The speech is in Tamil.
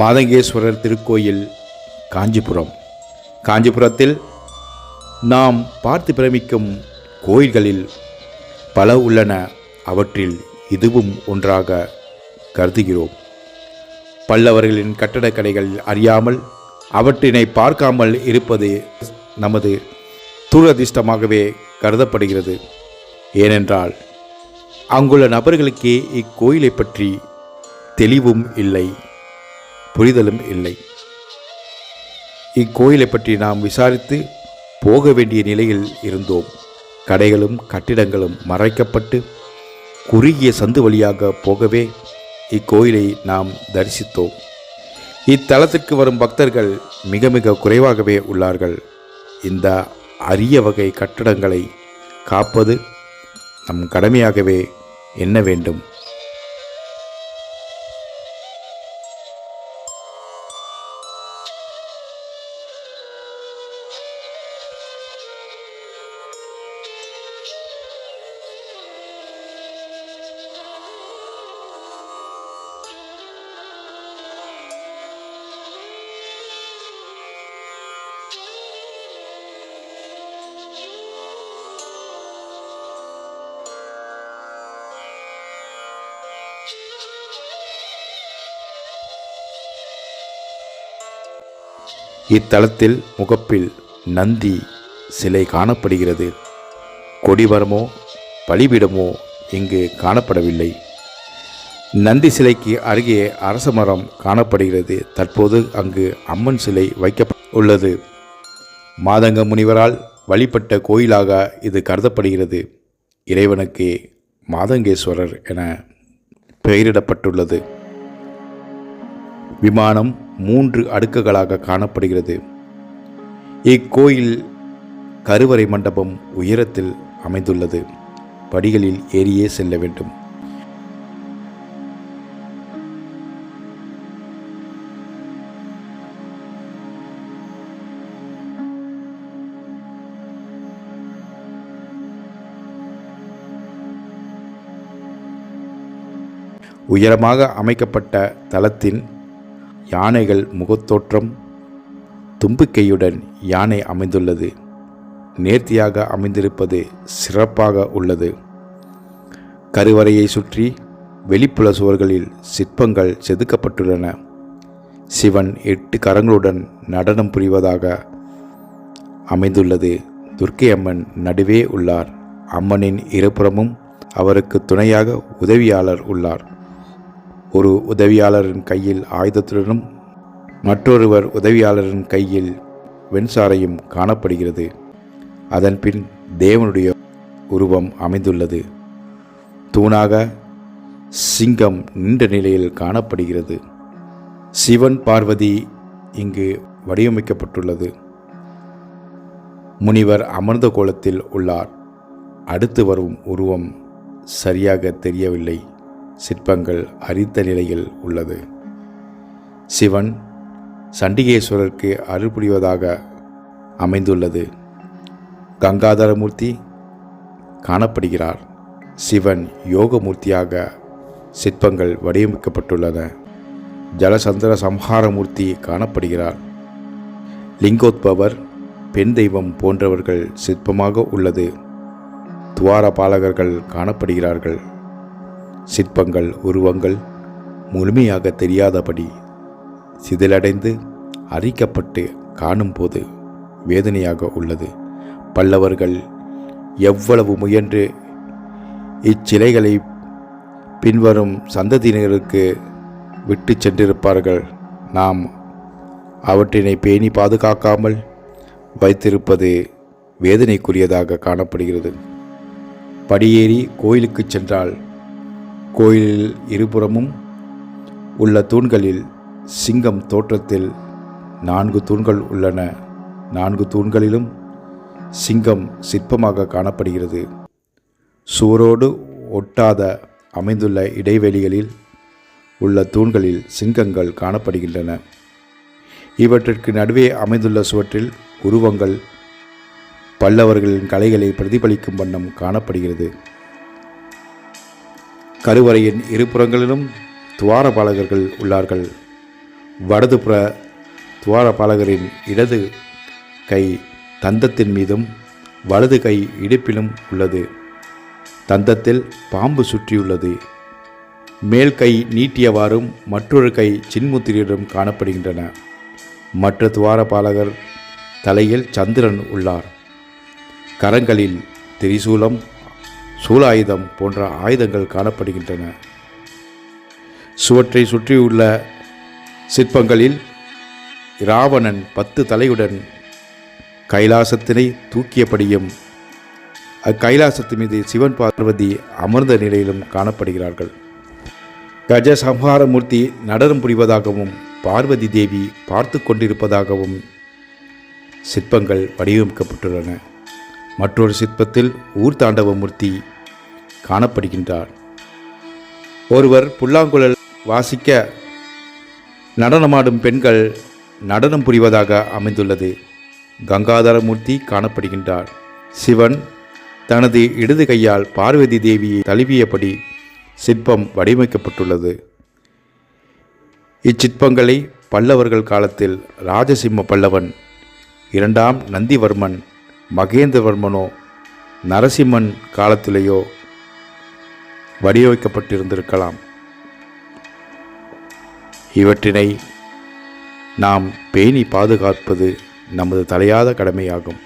மாதங்கேஸ்வரர் திருக்கோயில் காஞ்சிபுரம். காஞ்சிபுரத்தில் நாம் பார்த்து பிரமிக்கும் கோயில்களில் பல உள்ளன. அவற்றில் இதுவும் ஒன்றாக கருதுகிறோம். பல்லவர்களின் கட்டடக்கலைகள் அறியாமல் அவற்றினை பார்க்காமல் இருப்பது நமது துரதிர்ஷ்டமாகவே கருதப்படுகிறது. ஏனென்றால் அங்குள்ள நபர்களுக்கே இக்கோயிலை பற்றி தெளிவும் இல்லை. புரிதலும் இல்லை. இக்கோயிலை பற்றி நாம் விசாரித்து போக வேண்டிய நிலையில் இருந்தோம். கடைகளும் கட்டிடங்களும் மறைக்கப்பட்டு குறுகிய சந்து வழியாக போகவே இக்கோயிலை நாம் தரிசித்தோம். இத்தலத்திற்கு வரும் பக்தர்கள் மிக மிக குறைவாகவே உள்ளார்கள். இந்த அரிய வகை கட்டடங்களை காப்பது நம் கடமையாகவே எண்ண வேண்டும்? இத்தலத்தில் முகப்பில் நந்தி சிலை காணப்படுகிறது. கொடிவரமோ பலிபீடமோ இங்கு காணப்படவில்லை. நந்தி சிலைக்கு அருகே அரச மரம் காணப்படுகிறது. தற்போது அங்கு அம்மன் சிலை வைக்க உள்ளது. மாதங்க முனிவரால் வழிபட்ட கோயிலாக இது கருதப்படுகிறது. இறைவனுக்கு மாதங்கேஸ்வரர் என பெயரிடப்பட்டுள்ளது. விமானம் மூன்று அடுக்குகளாக காணப்படுகிறது. இக்கோயில் கருவறை மண்டபம் உயரத்தில் அமைந்துள்ளது. படிகளில் ஏறியே செல்ல வேண்டும். உயரமாக அமைக்கப்பட்ட தளத்தின் யானைகள் முகத்தோற்றம் தும்பிக்கையுடன் யானை அமைந்துள்ளது. நேர்த்தியாக அமைந்திருப்பது சிறப்பாக உள்ளது. கருவறையை சுற்றி வெளிப்புற சுவர்களில் சிற்பங்கள் செதுக்கப்பட்டுள்ளன. சிவன் எட்டு கரங்களுடன் நடனம் புரிவதாக அமைந்துள்ளது. துர்க்கை அம்மன் நடுவே உள்ளார். அம்மனின் இருபுறமும் அவருக்கு துணையாக உதவியாளர் உள்ளார். ஒரு உதவியாளரின் கையில் ஆயுதத்துடனும் மற்றொருவர் உதவியாளரின் கையில் வெண்சாரையும் காணப்படுகிறது. அதன்பின் தேவனுடைய உருவம் அமைந்துள்ளது. தூணாக சிங்கம் நின்ற நிலையில் காணப்படுகிறது. சிவன் பார்வதி இங்கு வடிவமைக்கப்பட்டுள்ளது. முனிவர் அமர்ந்த கோலத்தில் உள்ளார். அடுத்து வரும் உருவம் சரியாக தெரியவில்லை. சிற்பங்கள் அரித்த நிலையில் உள்ளது. சிவன் சண்டிகேஸ்வரருக்கு அருள் புரிவதாக அமைந்துள்ளது. கங்காதரமூர்த்தி காணப்படுகிறார். சிவன் யோகமூர்த்தியாக சிற்பங்கள் வடிவமைக்கப்பட்டுள்ளன. ஜலசந்திர சம்ஹாரமூர்த்தி காணப்படுகிறார். லிங்கோத்பவர் பெண் தெய்வம் போன்றவர்கள் சிற்பமாக உள்ளது. துவாரபாலகர்கள் காணப்படுகிறார்கள். சிற்பங்கள் உருவங்கள் முழுமையாக தெரியாதபடி சிதிலடைந்து அரிக்கப்பட்டு காணும்போது வேதனையாக உள்ளது. பல்லவர்கள் எவ்வளவு முயன்று இச்சிலைகளை பின்வரும் சந்ததியினருக்கு விட்டு சென்றிருப்பார்கள். நாம் அவற்றினை பேணி பாதுகாக்காமல் வைத்திருப்பது வேதனைக்குரியதாக காணப்படுகிறது. படியேறி கோயிலுக்கு சென்றால் கோயிலில் இருபுறமும் உள்ள தூண்களில் சிங்கம் தோற்றத்தில் நான்கு தூண்கள் உள்ளன. நான்கு தூண்களிலும் சிங்கம் சிற்பமாக காணப்படுகிறது. சுவரோடு ஒட்டாத அமைந்துள்ள இடைவெளிகளில் உள்ள தூண்களில் சிங்கங்கள் காணப்படுகின்றன. இவற்றிற்கு நடுவே அமைந்துள்ள சுவற்றில் உருவங்கள் பல்லவர்களின் கலைகளை பிரதிபலிக்கும் வண்ணம் காணப்படுகிறது. கருவறையின் இருபுறங்களிலும் துவாரபாலகர்கள் உள்ளார்கள். வடதுபுற துவாரபாலகரின் இடது கை தந்தத்தின் மீதும் வலது கை இடுப்பிலும் உள்ளது. தந்தத்தில் பாம்பு சுற்றியுள்ளது. மேல் கை நீட்டியவாறும் மற்றொரு கை சின்முத்திரியிடம் காணப்படுகின்றன. மற்ற துவாரபாலகர் தலையில் சந்திரன் உள்ளார். கரங்களில் திரிசூலம் சூலாயுதம் போன்ற ஆயுதங்கள் காணப்படுகின்றன. சுவற்றை சுற்றியுள்ள சிற்பங்களில் இராவணன் பத்து தலையுடன் கைலாசத்தினை தூக்கியபடியும் அக்கைலாசத்து மீது சிவன் பார்வதி அமர்ந்த நிலையிலும் காணப்படுகிறார்கள். கஜ சம்ஹாரமூர்த்தி நடனம் புரிவதாகவும் பார்வதி தேவி பார்த்து கொண்டிருப்பதாகவும் சிற்பங்கள் வடிவமைக்கப்பட்டுள்ளன. மற்றொரு சிற்பத்தில் ஊர்தாண்டவமூர்த்தி காணப்படுகின்றார். ஒருவர் புல்லாங்குழல் வாசிக்க நடனமாடும் பெண்கள் நடனம் புரிவதாக அமைந்துள்ளது. கங்காதரமூர்த்தி காணப்படுகின்றார். சிவன் தனது இடது கையால் பார்வதி தேவியை தழுவியபடி சிற்பம் வடிவமைக்கப்பட்டுள்ளது. இச்சிற்பங்களை பல்லவர்கள் காலத்தில் ராஜசிம்ம பல்லவன் இரண்டாம் நந்திவர்மன் மகேந்திரவர்மனோ நரசிம்மன் காலத்திலேயோ வடிவமைக்கப்பட்டிருந்திருக்கலாம். இவற்றினை நாம் பேணி பாதுகாப்பது நமது தலையாத கடமையாகும்.